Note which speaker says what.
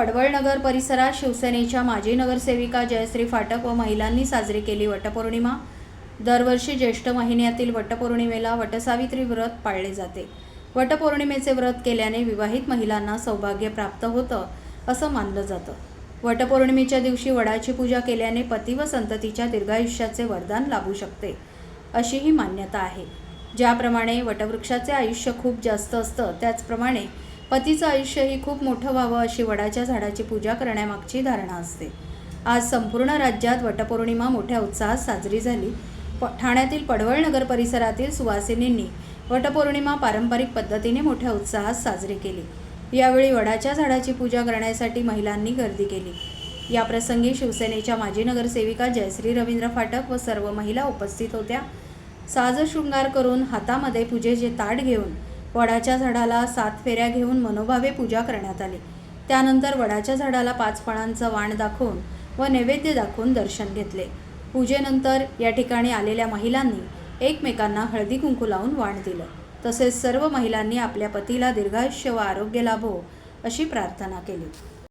Speaker 1: पडवळनगर परिसरात शिवसेनेच्या माजी नगरसेविका जयश्री फाटक व महिलांनी साजरी केली वटपौर्णिमा. दरवर्षी ज्येष्ठ महिन्यातील वटपौर्णिमेला वटसावित्री व्रत पाळले जाते. वटपौर्णिमेचे व्रत केल्याने विवाहित महिलांना सौभाग्य प्राप्त होतं असं मानलं जातं. वटपौर्णिमेच्या दिवशी वडाची पूजा केल्याने पती व संततीच्या दीर्घायुष्याचे वरदान लाभू शकते अशी ही मान्यता आहे. ज्याप्रमाणे वटवृक्षाचे आयुष्य खूप जास्त असतं त्याचप्रमाणे पतीचं आयुष्यही खूप मोठं व्हावं अशी वडाच्या झाडाची पूजा करण्यामागची धारणा असते. आज संपूर्ण राज्यात वटपौर्णिमा मोठ्या उत्साहात साजरी झाली. प ठाण्यातील पडवळनगर परिसरातील सुवासिनींनी वटपौर्णिमा पारंपरिक पद्धतीने मोठ्या उत्साहात साजरी केली. यावेळी वडाच्या झाडाची पूजा करण्यासाठी महिलांनी गर्दी केली. याप्रसंगी शिवसेनेच्या माजी नगरसेविका जयश्री रवींद्र फाटक व सर्व महिला उपस्थित होत्या. साजशृंगार करून हातामध्ये पूजेचे ताट घेऊन वडाच्या झाडाला सात फेऱ्या घेऊन मनोभावे पूजा करण्यात आली. त्यानंतर वडाच्या झाडाला पाच फळांचं वाण दाखवून व नैवेद्य दाखवून दर्शन घेतले. पूजेनंतर या ठिकाणी आलेल्या महिलांनी एकमेकांना हळदी कुंकू लावून वाण दिलं. तसेच सर्व महिलांनी आपल्या पतीला दीर्घायुष्य व आरोग्य लाभो अशी प्रार्थना केली.